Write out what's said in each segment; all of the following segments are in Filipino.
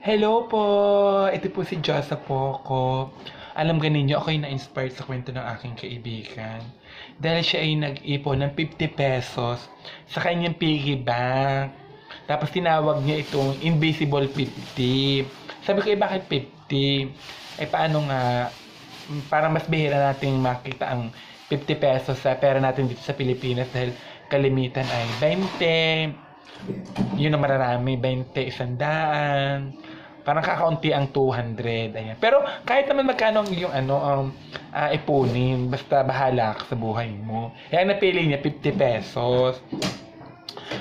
Hello po! Ito po si Josa Poco. Alam ka ninyo, ako'y na-inspired sa kwento ng aking kaibigan. Dahil siya ay nag-ipon ng 50 pesos sa kanyang piggy bank. Tapos tinawag niya itong Invisible 50. Sabi ko, eh bakit 50? Eh paano nga, para mas bihira nating makita ang 50 pesos sa pera natin dito sa Pilipinas dahil kalimitan ay 20, yun ang mararami, 20, isandaan, parang kakaunti ang 200, ayan. Pero kahit naman magkano ang yung ano, um, uh, ipunin, basta bahala ka sa buhay mo. Kaya napili niya 50 pesos.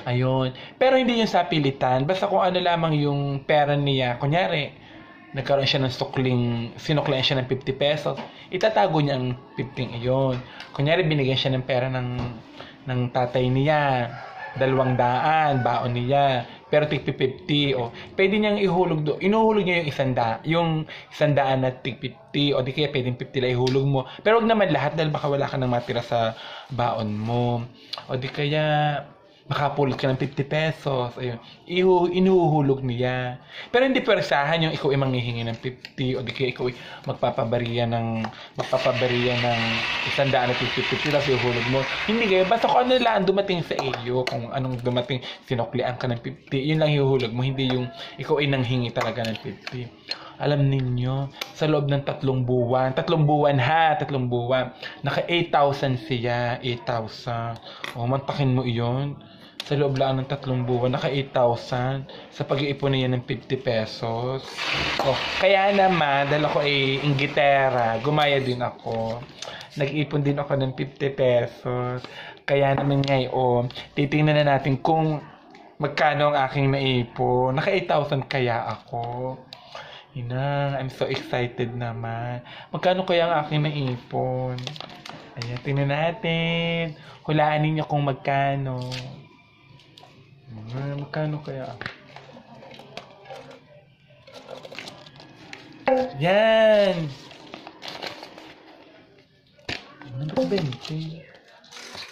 Ayun. Pero hindi yung sa pilitan. Basta kung ano lamang yung pera niya. Kunyari, nagkaroon siya ng sukling, sinuklian siya ng 50 pesos, itatago niya ang 15 iyon. Kunyari, binigyan siya ng pera ng, ng tatay niya, dalawang daan, baon niya, pero tig 50 o pwede niyang ihulog do inuhulog niya yung isang da yung isang daan na tig 50 o di kaya pwedeng 50 lang ihulog mo. Pero wag naman lahat dahil baka wala ka nang matira sa baon mo. O di kaya makapulot ka ng 50 pesos. Ayun. Ihu, inuhulog niya. Pero hindi persahan yung ikaw ay manghihingi ng 50 o di kaya ikaw ay magpapabariya ng magpapabariya ng isang daan na 50 50 tapos ihuhulog mo. Hindi kayo. Basta kung ano lang dumating sa iyo, kung anong dumating, sinuklian ka ng 50, yun lang ihuhulog mo. Hindi yung ikaw ay nanghingi talaga ng 50 alam ninyo, sa loob ng tatlong buwan, tatlong buwan ha, tatlong buwan, naka 8,000 siya, 8,000. O, mantakin mo iyon sa loob lang ng tatlong buwan, naka 8,000 sa pag-iipon niya ng 50 pesos. Oh, kaya naman, dahil ako ay inggitera, gumaya din ako. Nag-ipon din ako ng 50 pesos. Kaya naman ngayon, titingnan na natin kung magkano ang aking naipon. Naka 8,000 kaya ako. Ina, I'm so excited naman. Magkano kaya ang aking naipon? Ayan, tingnan natin. Hulaan ninyo kung magkano. Hmm, magkano kaya? Yan! Ano ba 20?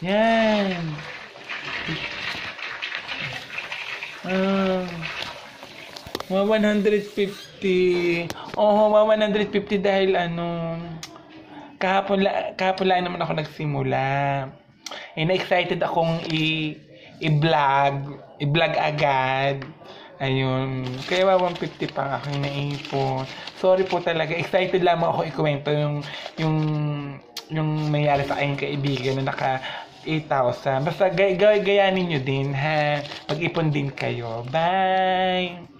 Yan! Ah, mga 150. Oo, mga 150 dahil ano, kahapon, la, kahapon lang naman ako nagsimula. Eh, na-excited akong i- i-vlog, i-vlog agad. Ayun. Kaya 150 pa aking naipon. Sorry po talaga. Excited lamang ako ikwento yung yung yung nangyari sa aking kaibigan na naka 8,000. Basta gay, gay, gayanin nyo din, ha? Mag-ipon din kayo. Bye!